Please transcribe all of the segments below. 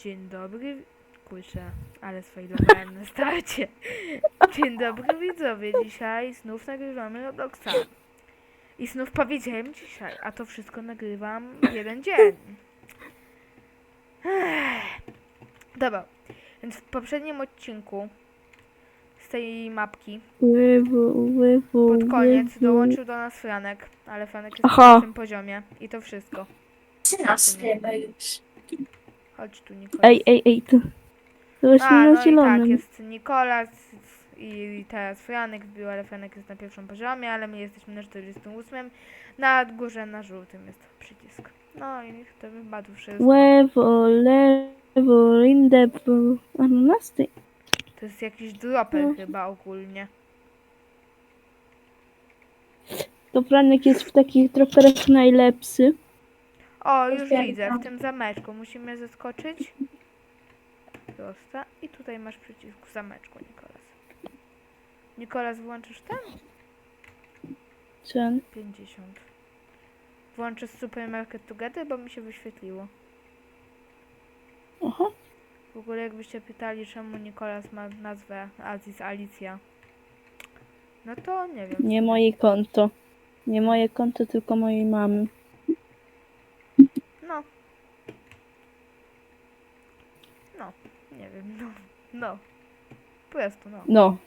Dzień dobry. Kurczę, ale sfailowałem na starcie. Dzień dobry widzowie, dzisiaj znów nagrywamy Robloxa. I znów powiedziałem dzisiaj, a to wszystko nagrywam w jeden dzień. Dobra, więc w poprzednim odcinku z tej mapki Ływu, ływu, pod koniec dołączył do nas Franek, ale Franek jest Aha. na tym poziomie i to wszystko. Trzynastego już. Chodź tu Nikolas. Ej, ej, ej, to właśnie A, na no i tak, zielonym. jest Nikolas i teraz Franek wbił, ale Franek jest na pierwszym poziomie, ale my jesteśmy na 48. Na górze na żółtym jest przycisk. No i to wypadł wszystko. Lewo, lewo, in the blue. A nas ty. To jest jakiś dropper No. chyba ogólnie. To Franek jest w takich droperach najlepszy. O, już widzę, w tym zameczku musimy zeskoczyć. Prosta. I tutaj masz przycisk w zameczku, Nikolas. Nikolas, włączysz ten? Ten. 50. Włączysz Supermarket Together, bo mi się wyświetliło. Aha. W ogóle jakbyście pytali, czemu Nikolas ma nazwę Aziz Alicja, no to nie wiem. Nie moje konto. Nie moje konto, tylko mojej mamy. No. No, nie wiem, no. No. Po prostu, no. No,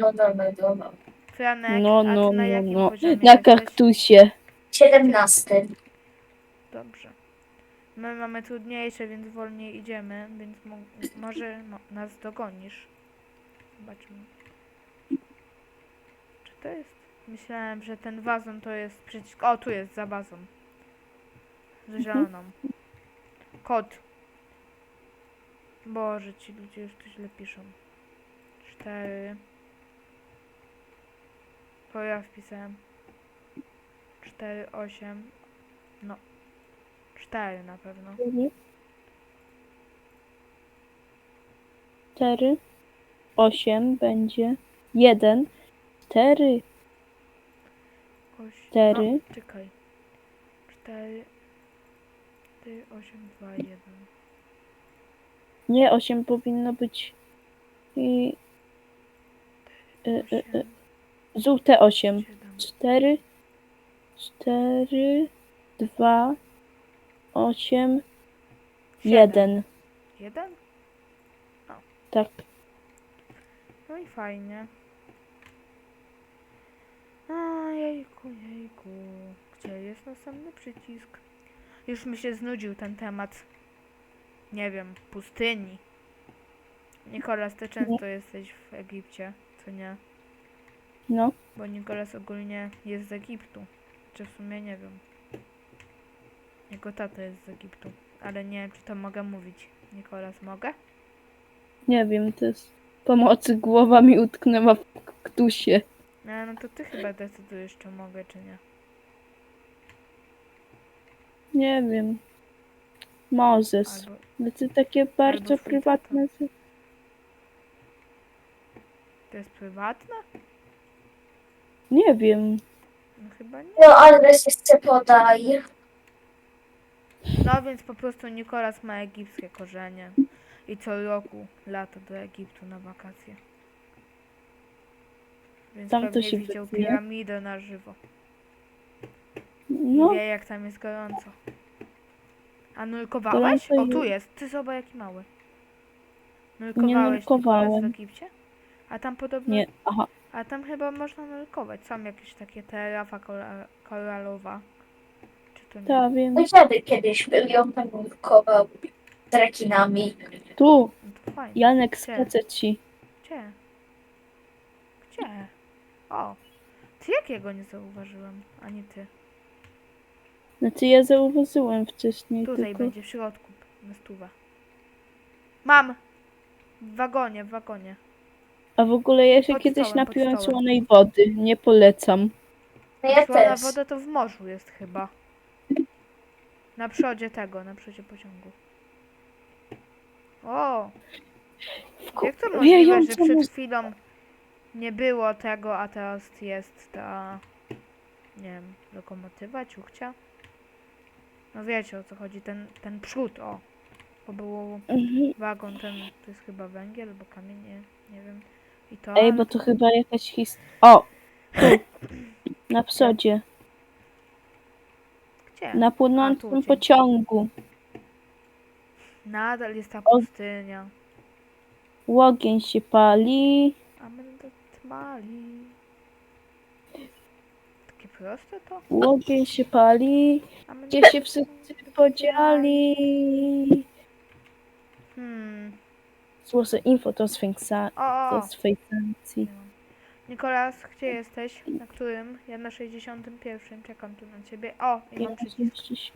No dobra, dobra. Franek, no, a no, ty na no, jakim no. poziomie Na jesteś? kaktusie. Siedemnasty. Dobrze. My mamy trudniejsze, więc wolniej idziemy, więc mo może mo nas dogonisz. Zobaczmy. Czy to jest? Myślałem, że ten wazon to jest przycisk. O, tu jest za bazą. Z zieloną. Kod. Boże, ci ludzie już tu źle piszą. Cztery. To ja wpisałem. Cztery, osiem. No. Cztery na pewno. Cztery. Osiem będzie. Jeden. Cztery. Oś... Cztery. A, czekaj. Cztery. Cztery, osiem, dwa, jeden. Nie, osiem powinno być. I. Y, y, y. Siedem. Cztery. Cztery. Dwa. Osiem. Siedem. Jeden. Jeden? Tak. No i fajnie. A jejku, jejku. Gdzie jest następny przycisk? Już mi się znudził ten temat. Nie wiem, pustyni. Nikolas, ty często jesteś w Egipcie, co nie? No. Bo Nikolas ogólnie jest z Egiptu. Czy w sumie nie wiem. Jego tata jest z Egiptu. Ale nie wiem, czy to mogę mówić. Nikolas, mogę? Nie wiem, to jest. Pomocy głowa mi utknęła w kaktusie. No, no to ty chyba decydujesz, czy mogę, czy nie. Nie wiem. Albo No to takie bardzo prywatne. to jest prywatne? Nie wiem. No chyba nie. No adres jeszcze podaj. No więc po prostu Nikolas ma egipskie korzenie. I co roku lata do Egiptu na wakacje. Więc Tam to pewnie się widział wytnie. piramidę na żywo. I No, wie jak tam jest gorąco. A nurkowałeś? Gorąco O, tu jest. Ty zobacz jaki mały. Nurkowałeś nurkowałem. Nikolas w Egipcie? A tam podobno... nie. Aha. A tam chyba można nurkować. Są jakieś takie te rafa kora- koralowa. Czy to nie? Tak, wiem. Mój dziadek kiedyś był i on tam nurkował z rekinami. Tu. No to fajnie. Janek Gdzie? ci. Gdzie? Gdzie? O! Ty jakiego nie zauważyłem? Ani ty. Znaczy ja zauważyłem wcześniej Tutaj tylko. będzie w środku. Na stówę. Mam! W wagonie, w wagonie. A w ogóle ja się Pod kiedyś stołem, pod napiłem stołem. słonej wody. Nie polecam. No ja Słona też. woda to w morzu jest chyba. Na przodzie tego, na przodzie pociągu. O! Jak to możliwe, że przed chwilą nie było tego, a teraz jest ta, nie wiem, lokomotywa, ciuchcia? No wiecie o co chodzi, ten, ten przód, o. Bo był Mhm. wagon ten, to jest chyba węgiel albo kamień, nie, nie wiem. I to... Ej, bo to chyba jakaś his... O! Tu. Na wschodzie. Gdzie? Na A, płynącym tu, pociągu. Nadal jest ta pustynia. Łogień się pali. A będę tmali. Proste to? Łogień się pali. A my Gdzie się wszyscy podzieli? Hmm. Słowo info to sfinksa. O, To o, o. sfinksacji. Nikolas, gdzie jesteś? Na którym? Ja na 61. Czekam tu na ciebie. O, i mam przycisk.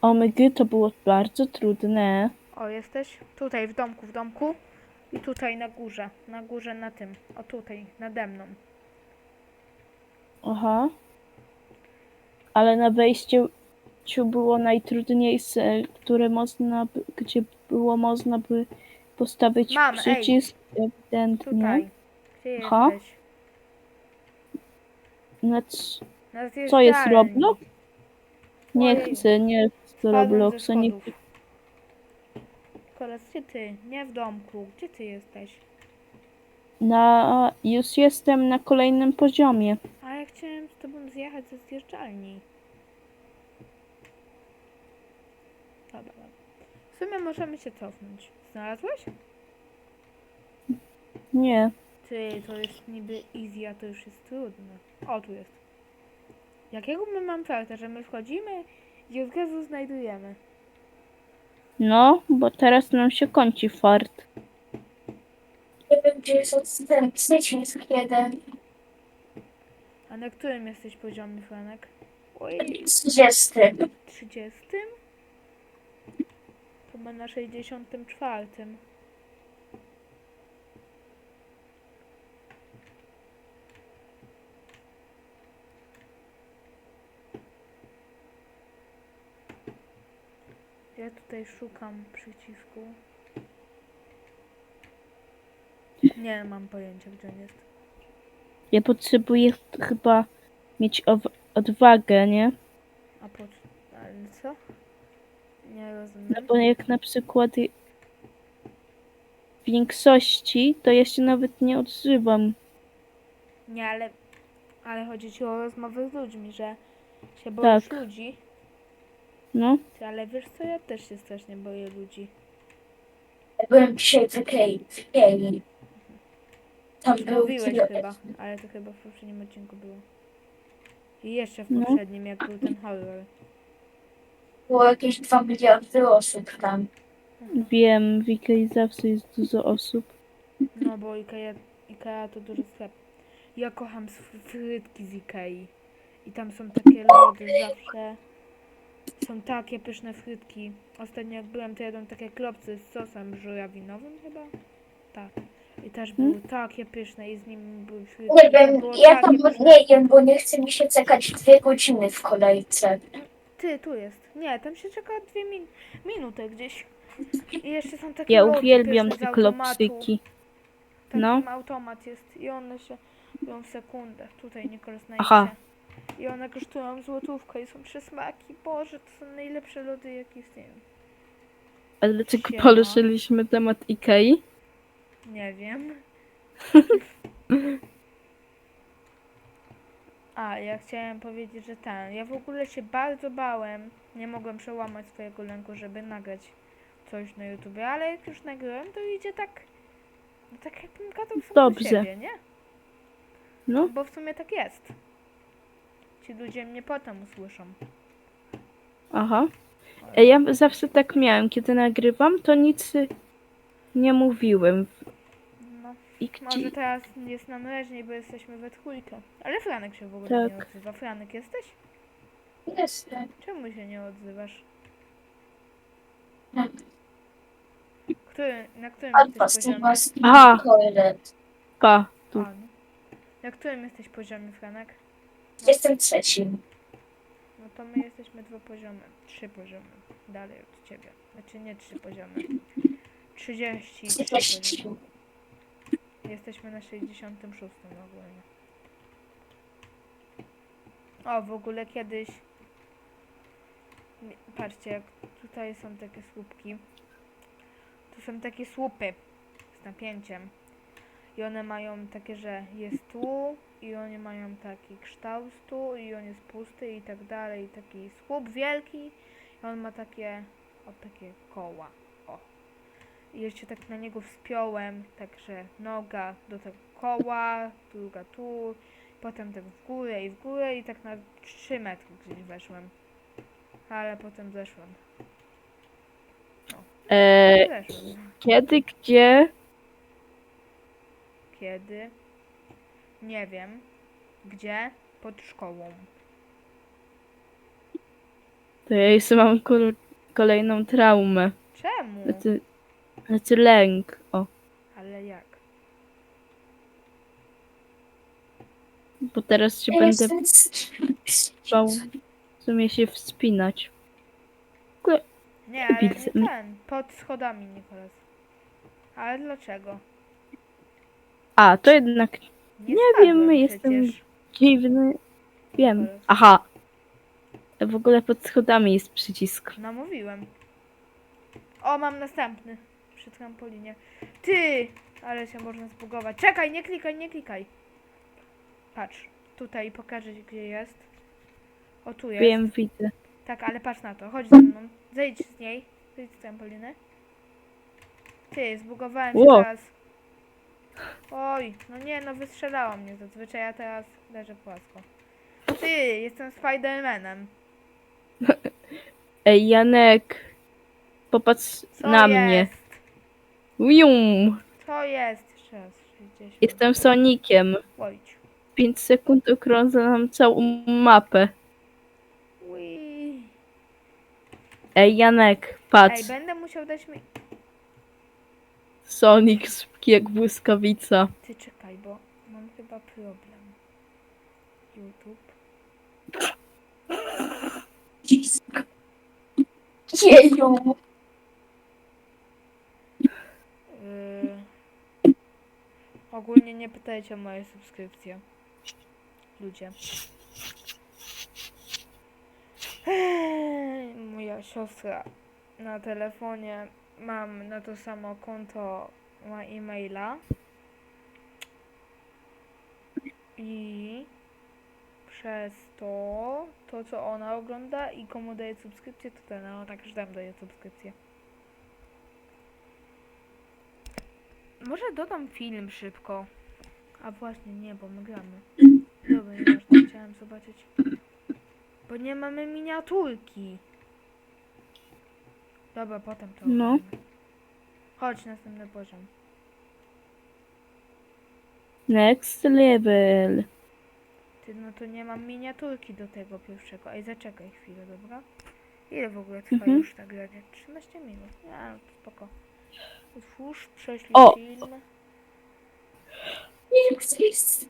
O my gry to było bardzo trudne. O, jesteś? Tutaj, w domku, w domku. I tutaj na górze. Na górze, na tym. O, tutaj, nade mną. Aha. Ale na wejściu było najtrudniejsze, które można, by- gdzie było można by postawić Mam, ej. przycisk ewidentnie. Tutaj. Gdzie Aha. jesteś? Na c- Na Co jest zjeżdżalni. Roblox? Nie Ojej. chcę, nie chcę Spadłem ze Robloxa, nie schodów. Nikolas, gdzie ty? Nie w domku. Gdzie ty jesteś? Na, już jestem na kolejnym poziomie. Tobą zjechać ze zjeżdżalni. Dobra, dobra. W sumie możemy się cofnąć. Znalazłeś? Nie. Ty, to jest niby easy, a to już jest trudne. O, tu jest. Jakiego my mam farta, że my wchodzimy i od razu znajdujemy? No, bo teraz nam się kończy fart. Nie wiem, gdzie jest odstęp. Przycisk jeden. A na którym jesteś poziomie, Franek? Oj, 30. 30? To ma na 64. Ja tutaj szukam przycisku. Nie mam pojęcia, gdzie on jest. Ja potrzebuję chyba mieć ow- odwagę, nie? A po ale co? Nie No rozumiem. bo jak na przykład w większości, to ja się nawet nie odzywam. Nie, ale, ale chodzi ci o rozmowę z ludźmi, że się boisz Tak. ludzi. No, Ty, ale wiesz co, ja też się strasznie boję ludzi. Byłem dzisiaj w Ikei. Tam był Mówiłeś kilo- chyba, ale to chyba w poprzednim odcinku było. I jeszcze w No. poprzednim, jak był ten horror. było jakieś 2 miliardy osób tam. wiem, w Ikei zawsze jest dużo osób. No bo Ikea, Ikea to duży sklep. Ja kocham frytki z Ikei. I tam są takie lody zawsze. Są takie pyszne frytki. Ostatnio jak byłem, to jadłem takie klopsy z sosem żurawinowym chyba. Tak. I też były Hmm? takie pyszne i z nim były frytki. Nie wiem, było ja tam takie pyszne. nie jem, bo nie chce mi się czekać dwie godziny w kolejce. Ty, tu jest. Nie, tam się czeka dwie min minuty gdzieś. I jeszcze są takie Ja lody uwielbiam pyszne te automatu. klopsyki. Taki No. automat jest i one się robią w sekundę. Tutaj Nikolas znajdzie. Aha. I one kosztują złotówkę i są trzy smaki. Boże, to są najlepsze lody, jakie istnieją. A dlaczego Siema. poruszyliśmy temat Ikei? Nie wiem. A, ja chciałem powiedzieć, że ten. Ja w ogóle się bardzo bałem. Nie mogłem przełamać swojego lęku, żeby nagrać coś na YouTube, ale jak już nagrałem, to idzie tak. No tak jakbym gadał sam Dobrze. do siebie, nie? No, Bo w sumie tak jest. Ci ludzie mnie potem usłyszą. aha. E, Ja zawsze tak miałem, kiedy nagrywam, to nic nie mówiłem. I może gdzie... teraz jest nam raźniej, bo jesteśmy we trójkę. Ale Franek się w ogóle nie Tak. odzywa. Franek jesteś? Jestem. Czemu się nie odzywasz? Tak. Który, na którym Alfa jesteś poziomie? Aha. Toilet. A, tu. no. Na którym jesteś poziomie, Franek? Jestem trzecim. No to my jesteśmy dwa poziomy. Trzy poziomy. Dalej od ciebie. Znaczy nie trzy poziomy. 33 30. poziomy. Jesteśmy na 66 ogólnie. O, w ogóle kiedyś Patrzcie, jak tutaj są takie słupki. Tu są takie słupy z napięciem. I one mają takie, że jest tu i one mają taki kształt tu i on jest pusty i tak dalej. Taki słup wielki i on ma takie, o takie koła. Jeszcze tak na niego wspiąłem, także noga do tego koła, druga tu, potem tak w górę i w górę i tak na 3 metry gdzieś weszłem. Ale potem zeszłem. E, Zeszłem. kiedy, gdzie? Kiedy? Nie wiem. Gdzie? Pod szkołą. To ja jeszcze mam kolejną traumę. Czemu? Znaczy, znaczy lęk. O, Ale jak? bo teraz się Ja będę bał w sumie się wspinać. Nie, ale nie ten. Pod schodami, Nikolas. Ale dlaczego? A, to jednak Nie, Nie spadłem wiem, jestem- przecież. dziwny. Wiem. Aha. W ogóle pod schodami jest przycisk. No mówiłem. O, mam następny. Przy trampolinie. Ty! Ale się można zbugować. Czekaj, nie klikaj, nie klikaj. Patrz. Tutaj pokażę ci, gdzie jest. O, tu jest. Wiem, widzę. Tak, ale patrz na to. Chodź ze mną. Zejdź z niej. Zejdź z trampoliny. Ty, zbugowałem się Ło. teraz. Oj, no nie, no wystrzelało mnie zazwyczaj, ja teraz leżę płasko. Ty, jestem Spidermanem. Ej, Janek. Popatrz Co na jest? mnie. Wium. Co jest? Jeszcze raz, 60. Jestem Sonikiem. Ojciu. 5 sekund okrążę nam całą mapę. Ui. Ej, Janek, Ej, patrz. będę musiał dać mi... Sonic szybki jak błyskawica. Ty czekaj, bo mam chyba problem. YouTube. Jeju. Yy, ogólnie nie pytajcie o moje subskrypcje. Ludzie. Ej, Moja siostra na telefonie mam na to samo konto ma e-maila i przez to to co ona ogląda i komu daje subskrypcję to ten, ona także tam daje subskrypcję. Może dodam film szybko. A właśnie, nie, bo my gramy. Dobra, nieważne, chciałem zobaczyć. Bo nie mamy miniaturki. Dobra, potem to No. Chodź, następny poziom. Next level. Ty, no to nie mam miniaturki do tego pierwszego. Ej, zaczekaj chwilę, dobra? Ile w ogóle trwa Mhm. już ta gra? Nie, 13 minut. Ja, no to spoko. Otwórz, prześlij O! film. Nie jest.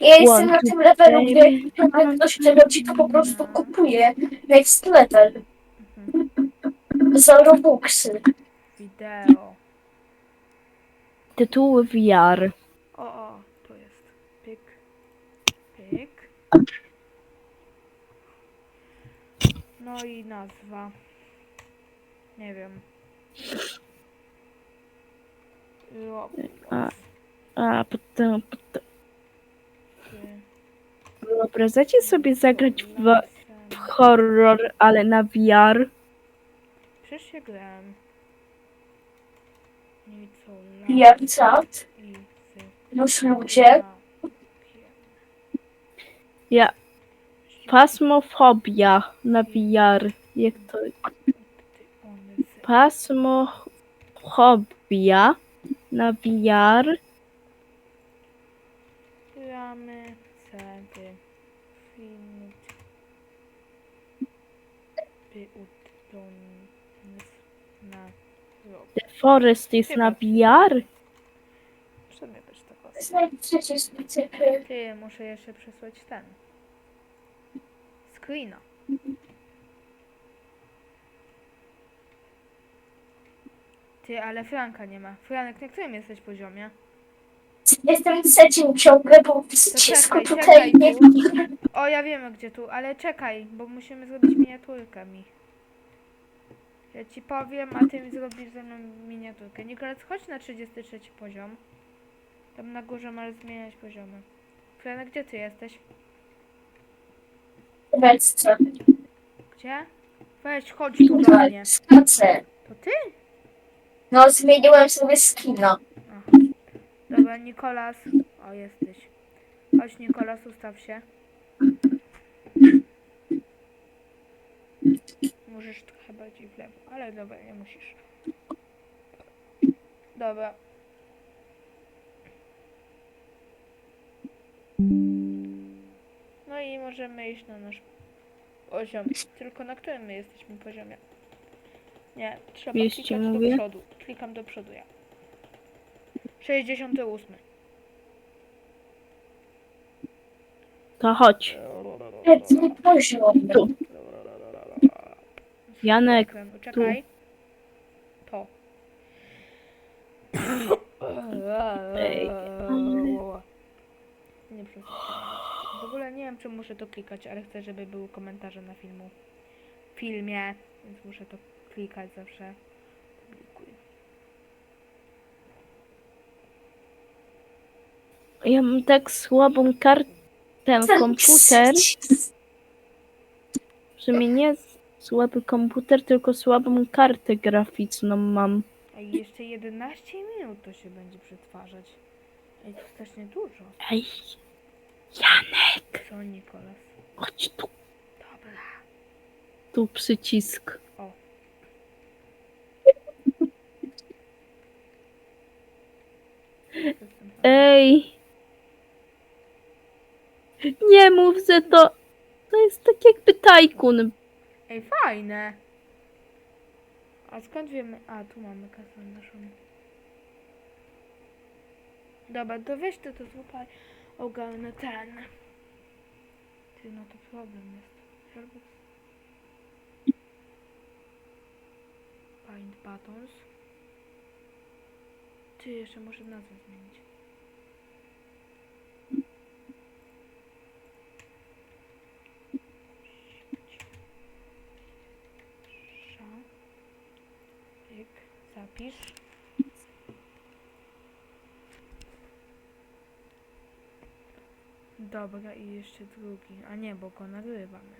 Ja jestem na tym levelu, gdzie jak ktoś robić, to po prostu kupuje next level Mhm. za Robuxy. Wideo. Tytuł VR. O, o, tu jest. Pyk. Pyk. No i nazwa. Nie wiem. A. A, potem, potem. Wyobrażacie sobie zagrać w, w horror, ale na VR? Przecież się grałem. Czat, I już ludzie. Ja. Pasmofobia na VR. Jak to? Pasmofobia na VR. Gramy cedy. Film. By udolny na rok. The Forest jest na VR? Sumie też tak. Ty, muszę jeszcze przesłać ten. Screena. Ty, ale Franka nie ma. Franek, na którym jesteś poziomie? jestem trzecim ciągle, bo w przycisku czekaj, tutaj czekaj, nie tu. O, ja wiemy gdzie tu, ale czekaj, bo musimy zrobić miniaturkę mi. Ja ci powiem, a ty mi zrobisz ze mną miniaturkę. Nikolas, chodź na 33 poziom. Tam na górze masz zmieniać poziomy. Franek, gdzie ty jesteś? Weź co. Gdzie? Weź, chodź tu do mnie. Skaczę. To ty? No, zmieniłem sobie skina. Dobra, Nikolas. O, jesteś. Chodź, Nikolas, ustaw się. Możesz trochę bardziej w lewo, ale dobra, nie musisz. Dobra. No i możemy iść na nasz poziom. Tylko na którym my jesteśmy poziomie? Nie, trzeba Wieście klikać mówię? do przodu. Klikam do przodu ja. 68. To chodź. Trzeci poziom. Tu. Janek, Czekaj. To. Ej, Nie przestań. W ogóle nie wiem, czy muszę to klikać, ale chcę, żeby były komentarze na filmu. filmie, więc muszę to klikać zawsze. Publikuj. Ja mam tak słabą kartę, komputer, że mi nie słaby komputer, tylko słabą kartę graficzną mam. I jeszcze 11 minut to się będzie przetwarzać. Ej, to strasznie dużo. Ej, Co, Nikolas? chodź tu, Dobra. tu przycisk. Jestem Ej. Nie mów, że to... To jest tak jakby tajkun. Ej, fajne. A skąd wiemy? A, tu mamy kasę naszą. Dobra, to weź to, to złapaj. Ogarnę ten. Ty, no to problem jest. Albo... Paint buttons. Ty, jeszcze muszę nazwę zmienić. Dobra, i jeszcze drugi. A nie, bo go nagrywamy.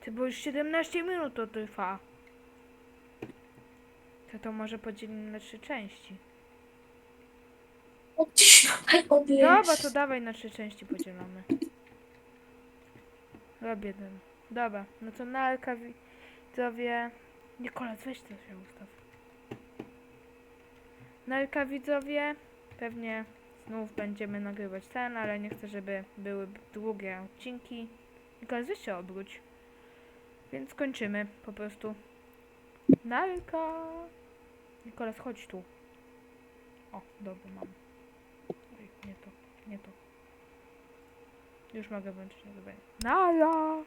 Ty, bo już 17 minut to trwa. To to może podzielimy na trzy części. Dobra, to dawaj na trzy części podzielamy. Robię ten. Dobra, no to na widzowie... Nikola, weź to się ustaw. Na widzowie pewnie znów będziemy nagrywać ten, ale nie chcę, żeby były długie odcinki. Nikola, weź się obróć. Więc kończymy po prostu. Nalka. Nikolas, chodź tu. O, dobra, mam. Oj, nie to, nie to. Już mogę włączyć nagrywanie. Nala!